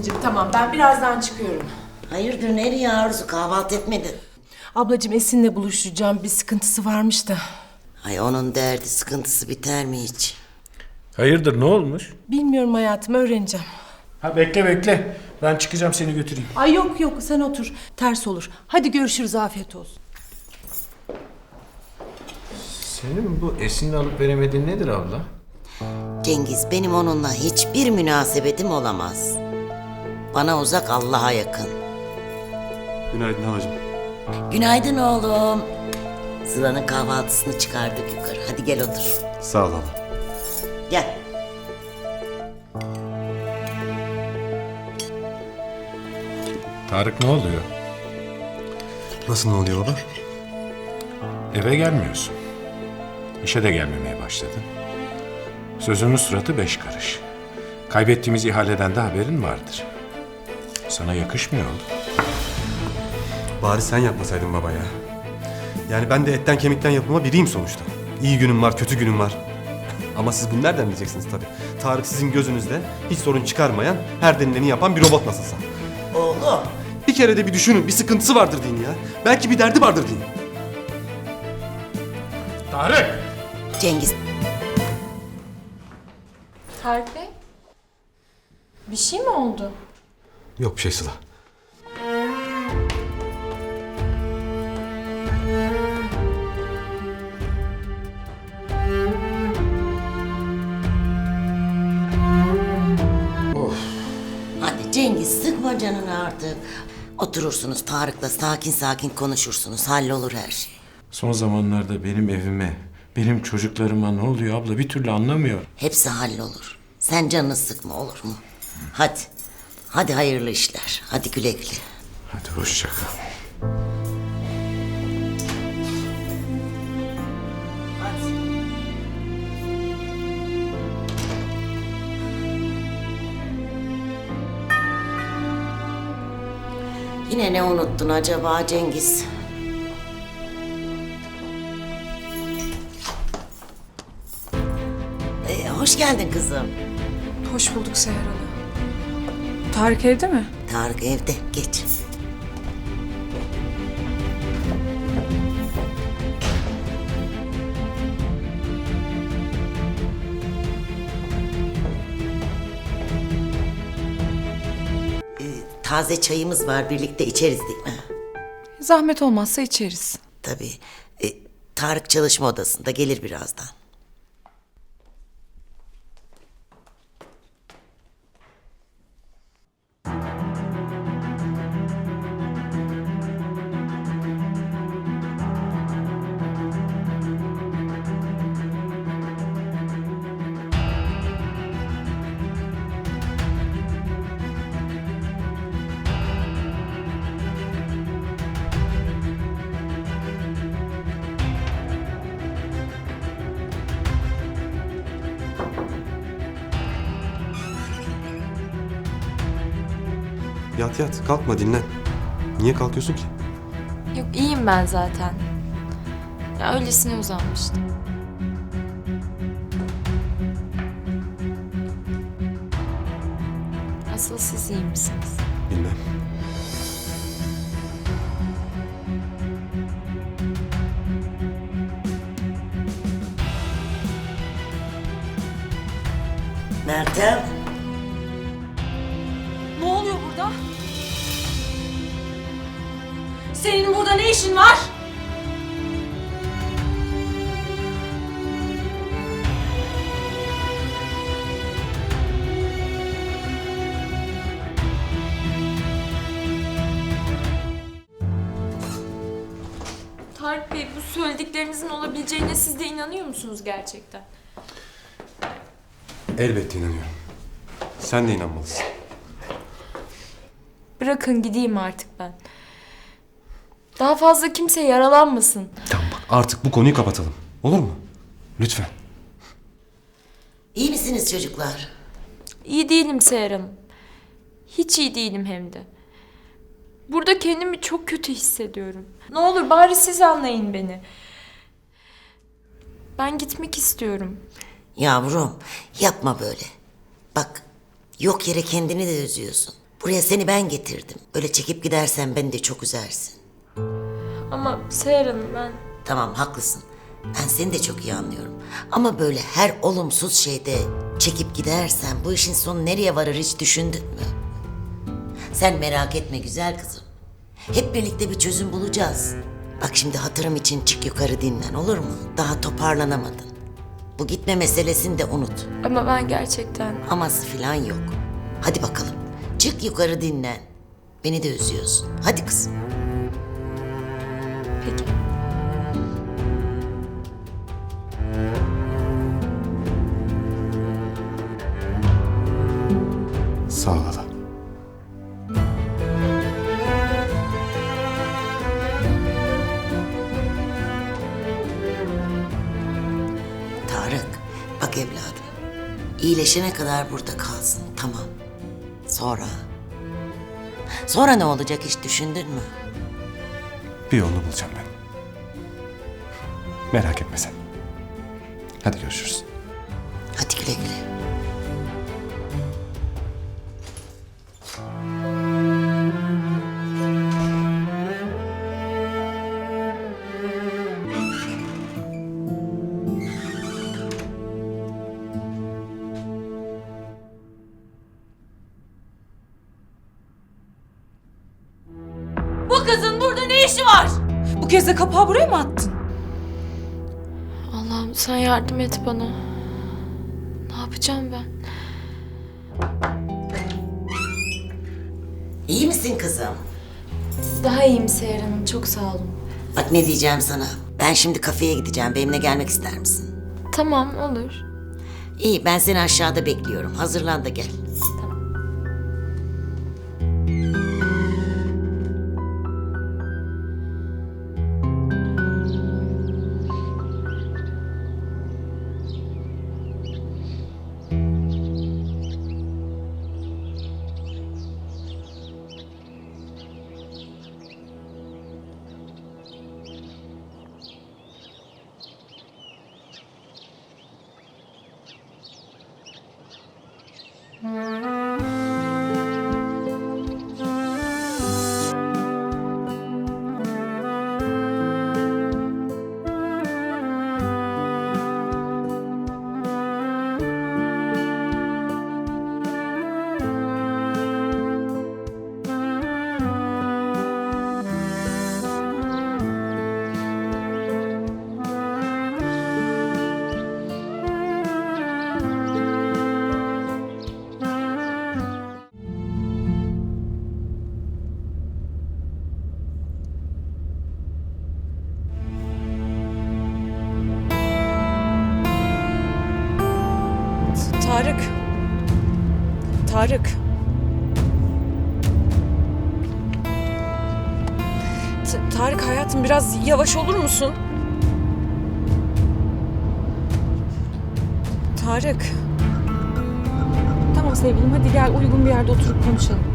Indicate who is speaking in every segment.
Speaker 1: Esin'cim tamam ben birazdan çıkıyorum.
Speaker 2: Hayırdır nereye Arzu kahvaltı etmedin?
Speaker 1: Ablacığım Esin'le buluşacağım bir sıkıntısı varmış da.
Speaker 2: Ay onun derdi sıkıntısı biter mi hiç?
Speaker 3: Hayırdır ne olmuş?
Speaker 1: Bilmiyorum hayatım öğreneceğim.
Speaker 3: Ha bekle bekle. Ben çıkacağım seni götüreyim.
Speaker 1: Ay yok yok sen otur ters olur. Hadi görüşürüz afiyet olsun.
Speaker 3: Senin bu Esin'le alıp veremediğin nedir abla?
Speaker 2: Cengiz benim onunla hiçbir münasebetim olamaz. Bana uzak Allah'a yakın.
Speaker 4: Günaydın halacığım.
Speaker 2: Günaydın oğlum. Sıla'nın kahvaltısını çıkardık yukarı. Hadi gel otur.
Speaker 4: Sağ ol hala.
Speaker 2: Gel.
Speaker 3: Tarık ne oluyor?
Speaker 4: Nasıl ne oluyor baba?
Speaker 3: Eve gelmiyorsun. İşe de gelmemeye başladın. Sözünün suratı beş karış. Kaybettiğimiz ihaleden de haberin vardır. Sana yakışmıyor.
Speaker 4: Bari sen yapmasaydın baba ya. Yani ben de etten kemikten yapılma biriyim sonuçta. İyi günüm var, kötü günüm var. Ama siz bunu nereden bileceksiniz tabii. Tarık sizin gözünüzde hiç sorun çıkarmayan, her denileni yapan bir robot nasılsa.
Speaker 2: Oğlum.
Speaker 4: Bir kere de bir düşünün, bir sıkıntısı vardır deyin ya. Belki bir derdi vardır deyin.
Speaker 3: Tarık!
Speaker 2: Cengiz
Speaker 5: Tarık Bey? Bir şey mi oldu?
Speaker 4: Yok bir şey Sıla.
Speaker 2: hadi Cengiz sıkma canını artık. Oturursunuz Tarık'la sakin sakin konuşursunuz. Hallolur her şey.
Speaker 3: Son zamanlarda benim evime, benim çocuklarıma ne oluyor abla bir türlü anlamıyor.
Speaker 2: Hepsi hallolur. Sen canını sıkma olur mu? Hadi. Hadi hayırlı işler. Hadi güle güle.
Speaker 3: Hadi hoşça kal.
Speaker 2: Yine ne unuttun acaba Cengiz? Ee, hoş geldin kızım.
Speaker 5: Hoş bulduk Seher Hanım. Tarık evde mi?
Speaker 2: Tarık evde. Geç. Ee, taze çayımız var. Birlikte içeriz değil mi?
Speaker 5: Zahmet olmazsa içeriz.
Speaker 2: Tabii. Ee, Tarık çalışma odasında. Gelir birazdan.
Speaker 4: Yat yat, kalkma dinlen. Niye kalkıyorsun ki?
Speaker 5: Yok iyiyim ben zaten. Ya öylesine uzanmıştım. Asıl siz iyi misiniz?
Speaker 4: Bilmem.
Speaker 2: Meltem.
Speaker 6: İşin var?
Speaker 5: Tarık Bey bu söylediklerinizin olabileceğine siz de inanıyor musunuz gerçekten?
Speaker 4: Elbette inanıyorum. Sen de inanmalısın.
Speaker 5: Bırakın gideyim artık ben. Daha fazla kimse yaralanmasın.
Speaker 4: Tamam bak artık bu konuyu kapatalım. Olur mu? Lütfen.
Speaker 2: İyi misiniz çocuklar?
Speaker 5: İyi değilim Seher Hanım. Hiç iyi değilim hem de. Burada kendimi çok kötü hissediyorum. Ne olur bari siz anlayın beni. Ben gitmek istiyorum.
Speaker 2: Yavrum yapma böyle. Bak yok yere kendini de üzüyorsun. Buraya seni ben getirdim. Öyle çekip gidersen beni de çok üzersin.
Speaker 5: Ama Seher Hanım ben...
Speaker 2: Tamam haklısın. Ben seni de çok iyi anlıyorum. Ama böyle her olumsuz şeyde çekip gidersen bu işin sonu nereye varır hiç düşündün mü? Sen merak etme güzel kızım. Hep birlikte bir çözüm bulacağız. Bak şimdi hatırım için çık yukarı dinlen olur mu? Daha toparlanamadın. Bu gitme meselesini de unut.
Speaker 5: Ama ben gerçekten...
Speaker 2: Aması falan yok. Hadi bakalım. Çık yukarı dinlen. Beni de üzüyorsun. Hadi kızım.
Speaker 5: Peki.
Speaker 4: Sağ ol.
Speaker 2: Tarık, bak evladım. İyileşene kadar burada kalsın, tamam. Sonra? Sonra ne olacak hiç düşündün mü?
Speaker 4: Bir yolunu bulacağım ben. Merak etme sen. Hadi görüşürüz.
Speaker 2: Hadi güle güle.
Speaker 6: Bu kızın burada ne işi var?
Speaker 1: Bu kez de kapağı buraya mı attın?
Speaker 5: Sen yardım et bana. Ne yapacağım ben?
Speaker 2: İyi misin kızım?
Speaker 5: Daha iyiyim Seher Hanım. Çok sağ olun.
Speaker 2: Bak ne diyeceğim sana. Ben şimdi kafeye gideceğim. Benimle gelmek ister misin?
Speaker 5: Tamam olur.
Speaker 2: İyi, ben seni aşağıda bekliyorum. Hazırlan da gel.
Speaker 1: Tarık. T- Tarık hayatım biraz yavaş olur musun? Tarık. Tamam sevgilim hadi gel uygun bir yerde oturup konuşalım.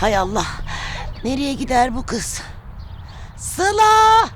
Speaker 2: Hay Allah! Nereye gider bu kız? Sıla!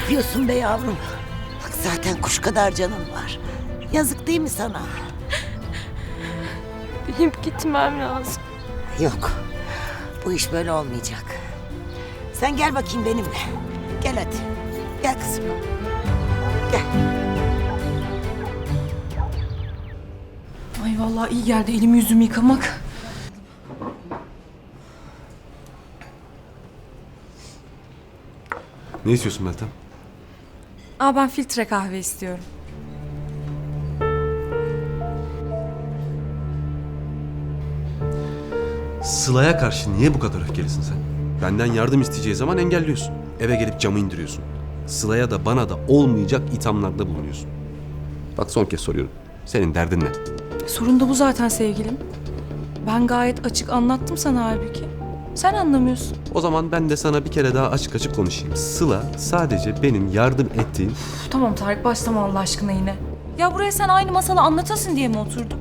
Speaker 2: Yapıyorsun be yavrum? Bak zaten kuş kadar canın var. Yazık değil mi sana?
Speaker 5: Benim gitmem lazım.
Speaker 2: Yok. Bu iş böyle olmayacak. Sen gel bakayım benimle. Gel hadi. Gel kızım. Gel.
Speaker 1: Ay vallahi iyi geldi elimi yüzümü yıkamak.
Speaker 4: Ne istiyorsun Meltem?
Speaker 1: Aa ben filtre kahve istiyorum.
Speaker 4: Sıla'ya karşı niye bu kadar öfkelisin sen? Benden yardım isteyeceği zaman engelliyorsun. Eve gelip camı indiriyorsun. Sıla'ya da bana da olmayacak ithamlarda bulunuyorsun. Bak son kez soruyorum. Senin derdin ne?
Speaker 1: Sorun da bu zaten sevgilim. Ben gayet açık anlattım sana halbuki. Sen anlamıyorsun.
Speaker 4: O zaman ben de sana bir kere daha açık açık konuşayım. Sıla sadece benim yardım ettiğim...
Speaker 1: Üf, tamam Tarık başlama Allah aşkına yine. Ya buraya sen aynı masalı anlatasın diye mi oturduk?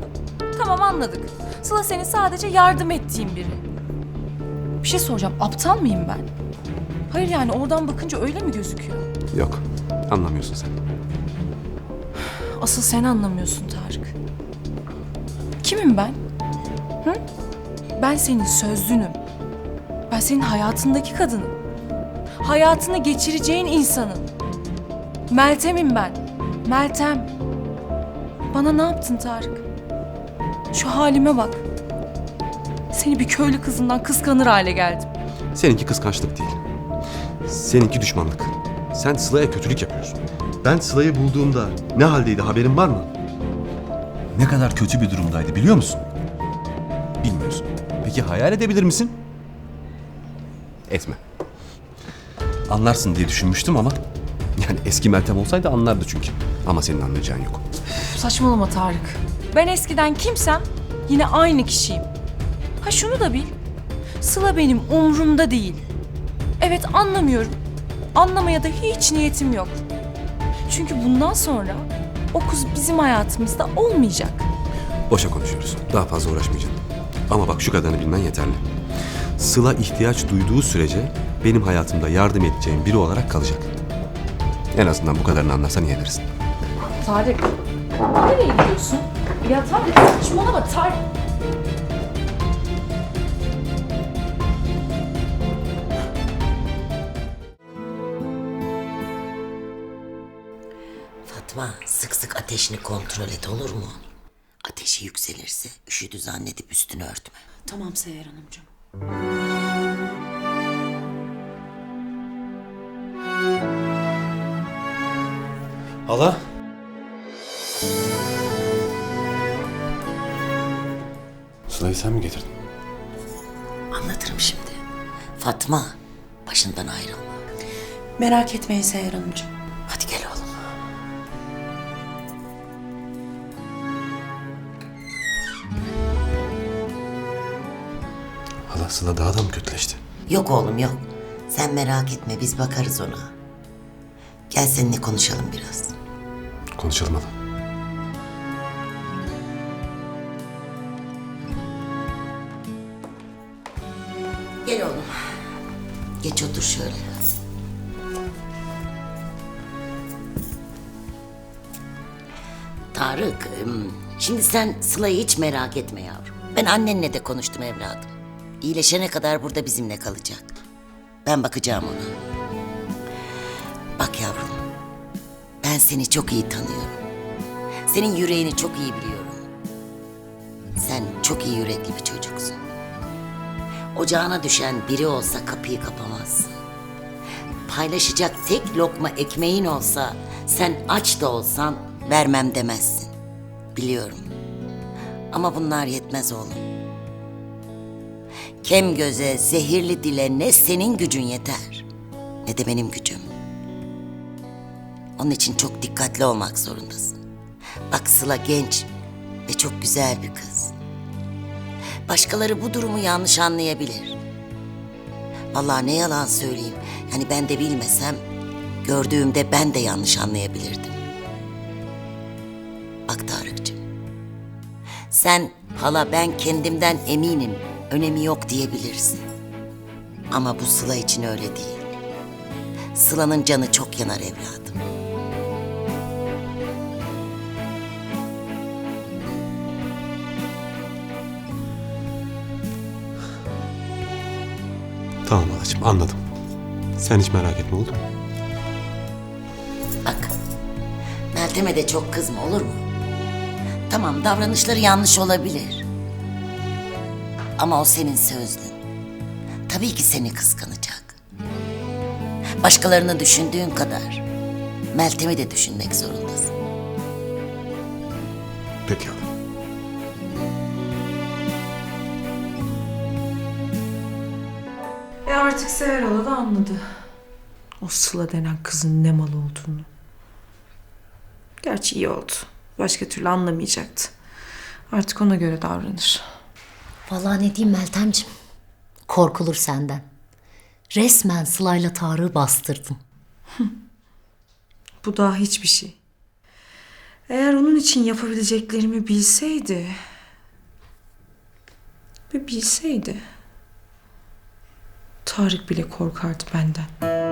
Speaker 1: Tamam anladık. Sıla senin sadece yardım ettiğin biri. Bir şey soracağım. Aptal mıyım ben? Hayır yani oradan bakınca öyle mi gözüküyor?
Speaker 4: Yok, anlamıyorsun sen.
Speaker 1: Asıl sen anlamıyorsun Tarık. Kimim ben? Hı? Ben senin sözlünüm. Ben senin hayatındaki kadınım. Hayatını geçireceğin insanım. Meltem'im ben. Meltem. Bana ne yaptın Tarık? Şu halime bak. Seni bir köylü kızından kıskanır hale geldim.
Speaker 4: Seninki kıskançlık değil. Seninki düşmanlık. Sen Sıla'ya kötülük yapıyorsun. Ben Sıla'yı bulduğumda ne haldeydi haberin var mı? Ne kadar kötü bir durumdaydı biliyor musun? Bilmiyorsun. Peki hayal edebilir misin? Etme. Anlarsın diye düşünmüştüm ama... Yani eski Meltem olsaydı anlardı çünkü. Ama senin anlayacağın yok.
Speaker 1: Saçmalama Tarık. Ben eskiden kimsem yine aynı kişiyim. Ha şunu da bil. Sıla benim umrumda değil. Evet anlamıyorum. Anlamaya da hiç niyetim yok. Çünkü bundan sonra o kız bizim hayatımızda olmayacak.
Speaker 4: Boşa konuşuyoruz. Daha fazla uğraşmayacağım. Ama bak şu kadarını bilmen yeterli. Sıla ihtiyaç duyduğu sürece benim hayatımda yardım edeceğim biri olarak kalacak. En azından bu kadarını anlarsan iyi edersin.
Speaker 1: Tarık, nereye gidiyorsun? Ya Tarık saçmalama Tarık.
Speaker 2: Fatma sık sık ateşini kontrol et olur mu? Ateşi yükselirse üşüdü zannedip üstünü örtme.
Speaker 1: Tamam Seher Hanımcığım.
Speaker 4: Hala? Sıla'yı sen mi getirdin?
Speaker 2: Anlatırım şimdi. Fatma başından ayrılma.
Speaker 1: Merak etmeyin Seher Hanımcığım.
Speaker 4: Sıla daha da mı kötüleşti?
Speaker 2: Yok oğlum yok. Sen merak etme biz bakarız ona. Gel seninle konuşalım biraz.
Speaker 4: Konuşalım hala.
Speaker 2: Gel oğlum. Geç otur şöyle. Tarık, şimdi sen Sıla'yı hiç merak etme yavrum. Ben annenle de konuştum evladım. İyileşene kadar burada bizimle kalacak. Ben bakacağım ona. Bak yavrum, ben seni çok iyi tanıyorum. Senin yüreğini çok iyi biliyorum. Sen çok iyi yürekli bir çocuksun. Ocağına düşen biri olsa kapıyı kapamazsın. Paylaşacak tek lokma ekmeğin olsa sen aç da olsan vermem demezsin. Biliyorum. Ama bunlar yetmez oğlum. Kem göze, zehirli dile ne senin gücün yeter ne de benim gücüm. Onun için çok dikkatli olmak zorundasın. Bak Sıla genç ve çok güzel bir kız. Başkaları bu durumu yanlış anlayabilir. Vallahi ne yalan söyleyeyim. Yani ben de bilmesem gördüğümde ben de yanlış anlayabilirdim. Bak Tarık'cığım. Sen hala ben kendimden eminim önemi yok diyebilirsin. Ama bu Sıla için öyle değil. Sıla'nın canı çok yanar evladım.
Speaker 4: Tamam halacığım anladım. Sen hiç merak etme oldu mu?
Speaker 2: Bak, Meltem'e de çok kızma olur mu? Tamam davranışları yanlış olabilir. Ama o senin sözlün. Tabii ki seni kıskanacak. Başkalarını düşündüğün kadar Meltem'i de düşünmek zorundasın.
Speaker 4: Peki hala.
Speaker 1: E artık Seher Hala da anladı. O Sıla denen kızın ne mal olduğunu. Gerçi iyi oldu. Başka türlü anlamayacaktı. Artık ona göre davranır.
Speaker 7: Vallahi ne diyeyim Meltemciğim. Korkulur senden. Resmen Sıla'yla Tarık'ı bastırdın.
Speaker 1: Bu daha hiçbir şey. Eğer onun için yapabileceklerimi bilseydi... Bir bilseydi... Tarık bile korkardı benden.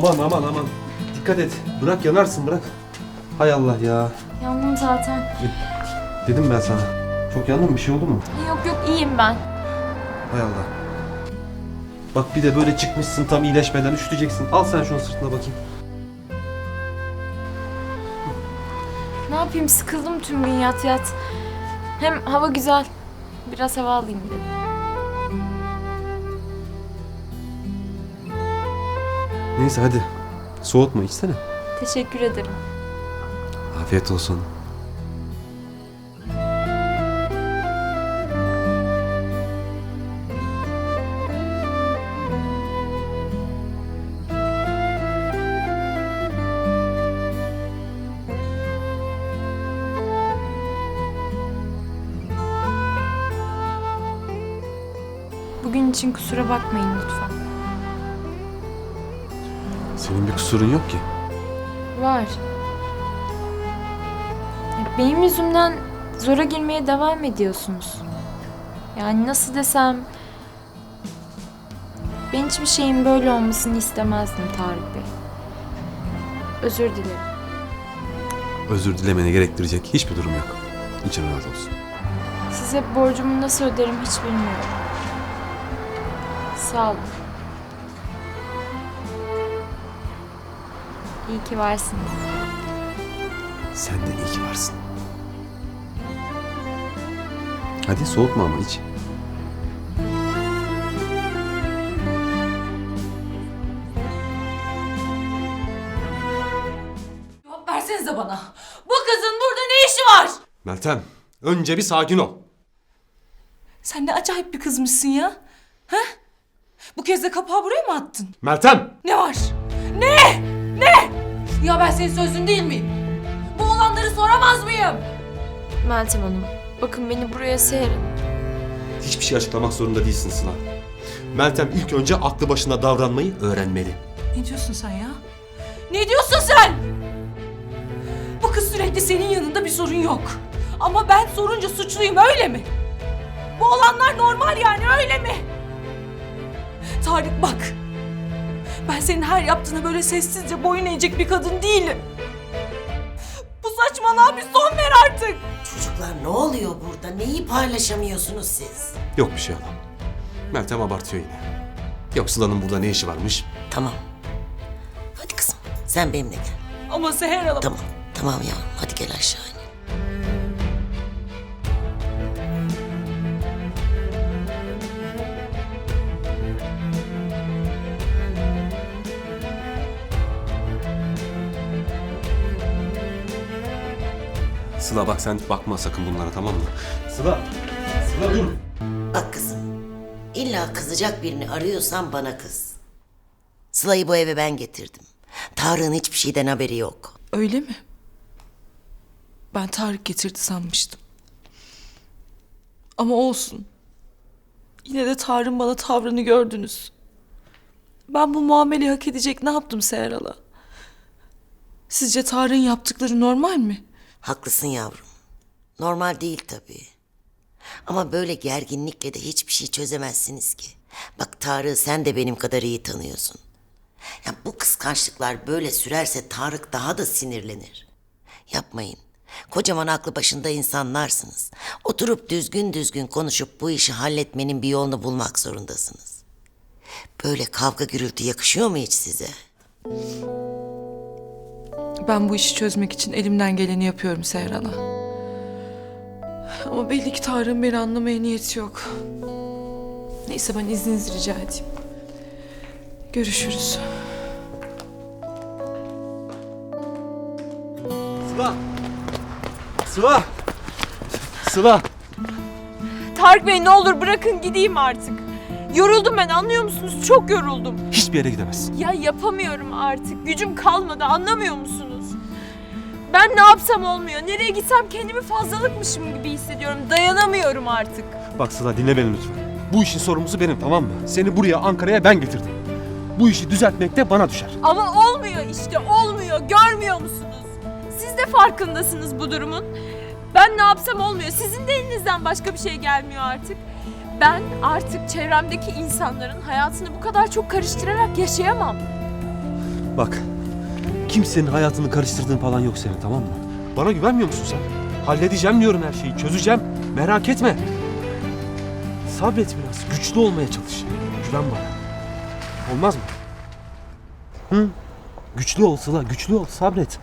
Speaker 4: Aman aman aman. Dikkat et. Bırak yanarsın bırak. Hay Allah ya.
Speaker 5: Yandım zaten.
Speaker 4: Dedim ben sana. Çok yandın? Bir şey oldu mu?
Speaker 5: Yok yok iyiyim ben.
Speaker 4: Hay Allah. Bak bir de böyle çıkmışsın tam iyileşmeden üşüteceksin. Al sen şunu sırtına bakayım.
Speaker 5: Ne yapayım sıkıldım tüm gün yat yat. Hem hava güzel. Biraz hava alayım dedim.
Speaker 4: Neyse hadi. Soğutma içsene.
Speaker 5: Teşekkür ederim.
Speaker 4: Afiyet olsun.
Speaker 5: Bugün için kusura bakmayın lütfen.
Speaker 4: Senin bir kusurun yok ki.
Speaker 5: Var. Ya Benim yüzümden zora girmeye devam ediyorsunuz. Yani nasıl desem... Ben hiçbir şeyin böyle olmasını istemezdim Tarık Bey. Özür dilerim.
Speaker 4: Özür dilemeni gerektirecek hiçbir durum yok. İçin rahat olsun.
Speaker 5: Size borcumu nasıl öderim hiç bilmiyorum. Sağ olun. İyi ki varsınız.
Speaker 4: Sen de iyi ki varsın. Hadi soğutma ama iç.
Speaker 6: Cevap versenize bana. Bu kızın burada ne işi var?
Speaker 4: Meltem, önce bir sakin ol.
Speaker 1: Sen ne acayip bir kızmışsın ya. Ha? Bu kez de kapağı buraya mı attın?
Speaker 4: Meltem!
Speaker 1: Ne var?
Speaker 6: Ne? Ya ben senin sözün değil miyim? Bu olanları soramaz mıyım?
Speaker 5: Meltem Hanım, bakın beni buraya serin.
Speaker 4: Hiçbir şey açıklamak zorunda değilsin Sıla. Meltem ilk önce aklı başında davranmayı öğrenmeli.
Speaker 1: Ne diyorsun sen ya?
Speaker 6: Ne diyorsun sen?
Speaker 1: Bu kız sürekli senin yanında bir sorun yok. Ama ben sorunca suçluyum öyle mi? Bu olanlar normal yani öyle mi? Tarık bak. Ben senin her yaptığına böyle sessizce boyun eğecek bir kadın değilim. Bu saçmalığa bir son ver artık.
Speaker 2: Çocuklar ne oluyor burada? Neyi paylaşamıyorsunuz siz?
Speaker 4: Yok bir şey hala. Meltem abartıyor yine. Yok Sıla'nın burada ne işi varmış?
Speaker 2: Tamam. Hadi kızım sen benimle gel.
Speaker 1: Ama Seher Hanım.
Speaker 2: Tamam. Tamam yavrum hadi gel aşağı
Speaker 4: Sıla bak sen bakma sakın bunlara tamam mı? Sıla! Sıla dur!
Speaker 2: Bak kızım. İlla kızacak birini arıyorsan bana kız. Sıla'yı bu eve ben getirdim. Tarık'ın hiçbir şeyden haberi yok.
Speaker 1: Öyle mi? Ben Tarık getirdi sanmıştım. Ama olsun. Yine de Tarık'ın bana tavrını gördünüz. Ben bu muameleyi hak edecek ne yaptım Seheral'a? Sizce Tarık'ın yaptıkları normal mi?
Speaker 2: Haklısın yavrum. Normal değil tabii. Ama böyle gerginlikle de hiçbir şey çözemezsiniz ki. Bak Tarık'ı sen de benim kadar iyi tanıyorsun. Ya bu kıskançlıklar böyle sürerse Tarık daha da sinirlenir. Yapmayın. Kocaman aklı başında insanlarsınız. Oturup düzgün düzgün konuşup bu işi halletmenin bir yolunu bulmak zorundasınız. Böyle kavga gürültü yakışıyor mu hiç size?
Speaker 1: Ben bu işi çözmek için elimden geleni yapıyorum Seheral'a. Ama belli ki Tarık'ın beni anlamaya niyeti yok. Neyse ben izninizi rica edeyim. Görüşürüz.
Speaker 4: Sıla! Sıla! Sıla!
Speaker 5: Tarık Bey ne olur bırakın gideyim artık. Yoruldum ben anlıyor musunuz? Çok yoruldum.
Speaker 4: Hiçbir yere gidemezsin.
Speaker 5: Ya yapamıyorum artık. Gücüm kalmadı anlamıyor musunuz? Ben ne yapsam olmuyor. Nereye gitsem kendimi fazlalıkmışım gibi hissediyorum. Dayanamıyorum artık.
Speaker 4: Bak Sıla dinle beni lütfen. Bu işin sorumlusu benim tamam mı? Seni buraya Ankara'ya ben getirdim. Bu işi düzeltmek de bana düşer.
Speaker 5: Ama olmuyor işte olmuyor. Görmüyor musunuz? Siz de farkındasınız bu durumun. Ben ne yapsam olmuyor. Sizin de elinizden başka bir şey gelmiyor artık. Ben artık çevremdeki insanların hayatını bu kadar çok karıştırarak yaşayamam.
Speaker 4: Bak, kimsenin hayatını karıştırdığın falan yok senin tamam mı? Bana güvenmiyor musun sen? Halledeceğim diyorum her şeyi, çözeceğim. Merak etme. Sabret biraz, güçlü olmaya çalış. Güven bana. Olmaz mı? Hı? Güçlü ol Sıla, güçlü ol, sabret.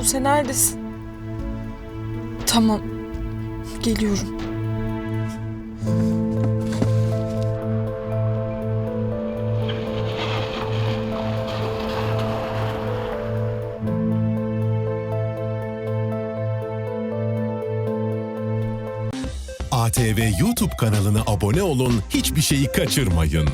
Speaker 1: Buse neredesin? Tamam. Geliyorum.
Speaker 8: ATV YouTube kanalına abone olun, hiçbir şeyi kaçırmayın.